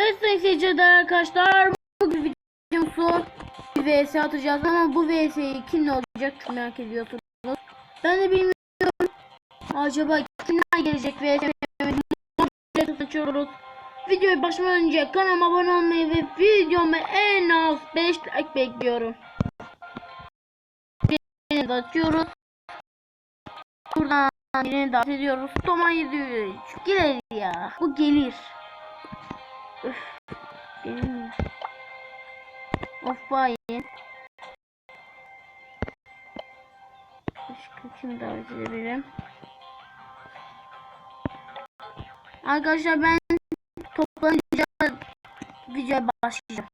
Evet seyirciler arkadaşlar bugün videomuzu bir vs atacağız ama bu vs'yi kimle olacak çok merak ediyorsunuz. Ben de bilmiyorum. Acaba kimler gelecek vs açıyoruz. Videoya başlamadan önce kanalıma abone olmayı ve videoma en az 5 like bekliyorum. Birini de atıyoruz. Buradan birini davet ediyoruz. Toma 703 gelir ya. Bu gelir. Öf. Gelir mi? Of bayin. Başka kim davet edebilirim? Arkadaşlar ben toplanınca videoya başlayacağım.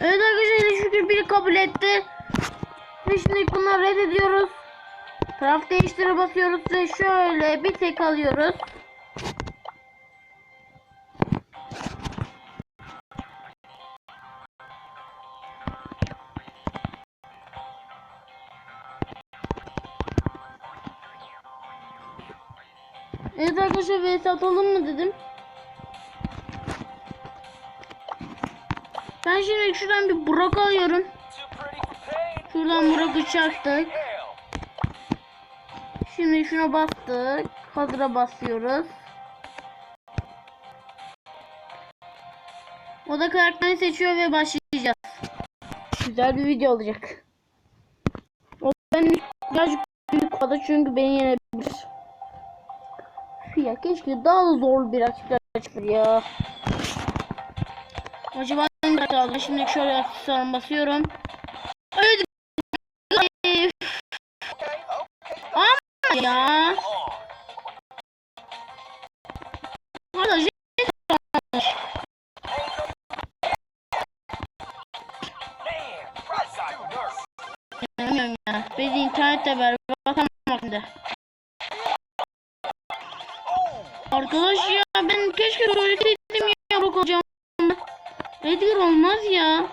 Evet arkadaşlar şükür biri kabul etti. Ve şimdi bunları reddediyoruz. Taraf değiştire basıyoruz ve şöyle bir tek alıyoruz. Evet arkadaşlar vs atalım mı dedim. Ben şimdi şuradan bir Burak alıyorum. Şuradan Burak'ı çaktık. Şimdi şuna bastık. Hazıra basıyoruz. O da karakterini seçiyor ve başlayacağız. Güzel bir video olacak. O ben birazcık büyük kaldı çünkü beni yenebilir. Ya keşke daha da zor bir rakipler çıkar ya. Acaba hangi kaldı? Şimdi şöyle aksesuarımı basıyorum. Evet. Ama ya. Arkadaşlar Bilmiyorum ya. Biz internette. Bakalım şimdi. Arkadaş ya ben keşke söyleseydim ya Rock olacağım. Edgar olmaz ya.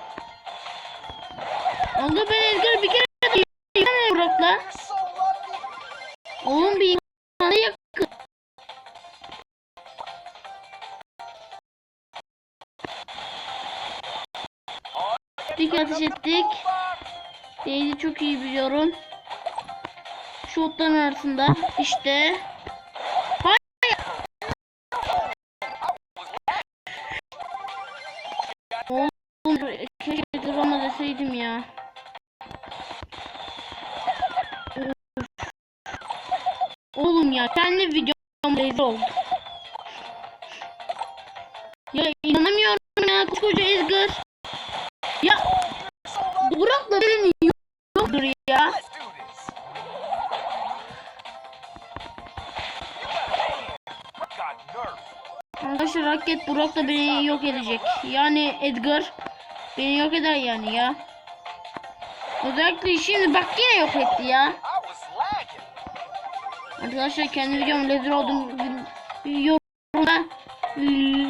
Allah ben Edgar bir kere yıkamıyorum Rock'la. Oğlum bir yıkamana yakın. Dik ateş ettik. Değdi çok iyi biliyorum. Şutların arasında işte. Ya kendi videom rezil oldu. Ya inanamıyorum ya koskoca Edgar. Ya Burak'la benim yoktur ya. Arkadaşlar raket Burak da beni yok edecek. Yani Edgar beni yok eder yani ya. Özellikle şimdi bak yine yok etti ya. Arkadaşlar kendi videom lezer oldum yorumda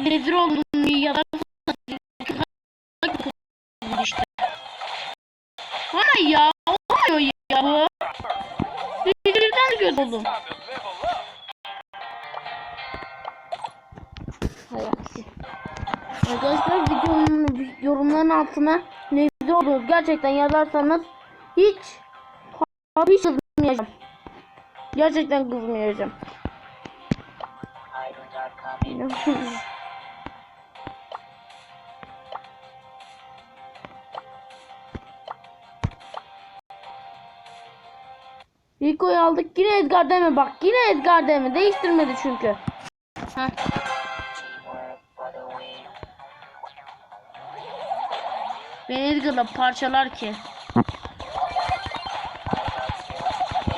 lezer oldum ya da işte. Hayır ya olmuyor ya bu. Lezerden göz oldum. Arkadaşlar videonun yorumların altına ne olduğunuz gerçekten yazarsanız hiç hiç kızmayacağım. Gerçekten kızmayacağım. Rico'yu aldık. Yine Edgar deme bak. Yine Edgar deme. Değiştirmedi çünkü. Heh. Beni Edgar'la parçalar ki.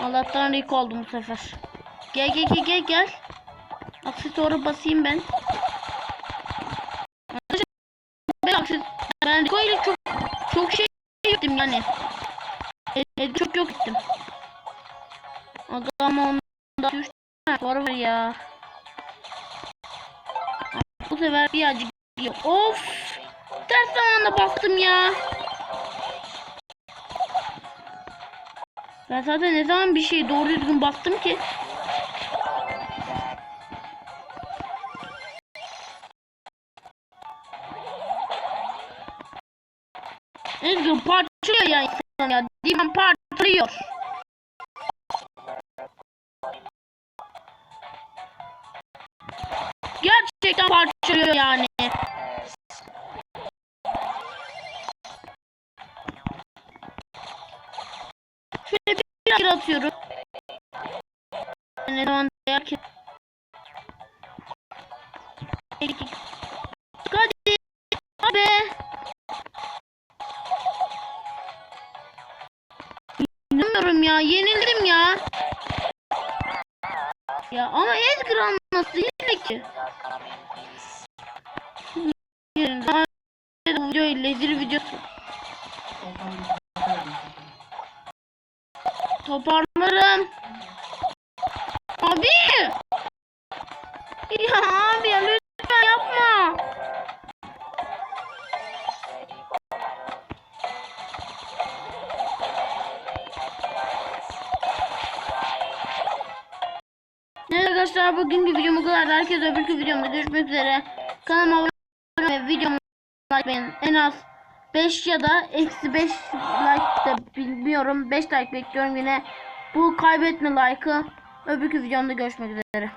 Allah'tan Rico oldum bu sefer. Gel gel gel gel gel. Aksesuarı basayım ben. Ben akses ben Rico ile çok çok şey ettim yani. Ed çok yok ettim. Adam onda 3 tane var var ya. Bu sefer birazcık gidiyor. Of! Ters zamanda bastım ya. Ben zaten ne zaman bir şey doğru düzgün bastım ki? Ezgi parçalıyor ya insan ya. Divan parçalıyor. Gerçekten parçalıyor yani. Ne zaman değer ki? Hadi. Abi. İnanmıyorum ya. Yenildim ya. Ya ama Edgar nasıl yine ki? Videoyu lezir videosu. Toparlarım. Abi. Ya abi ya lütfen yapma. Evet arkadaşlar bugünkü videom bu kadar. Herkes öbürkü videomda görüşmek üzere. Kanalıma abone olmayı ve videomu like En az 5 ya da eksi 5 like de bilmiyorum. 5 like bekliyorum yine. Bu kaybetme like'ı. Öbürkü videomda görüşmek üzere.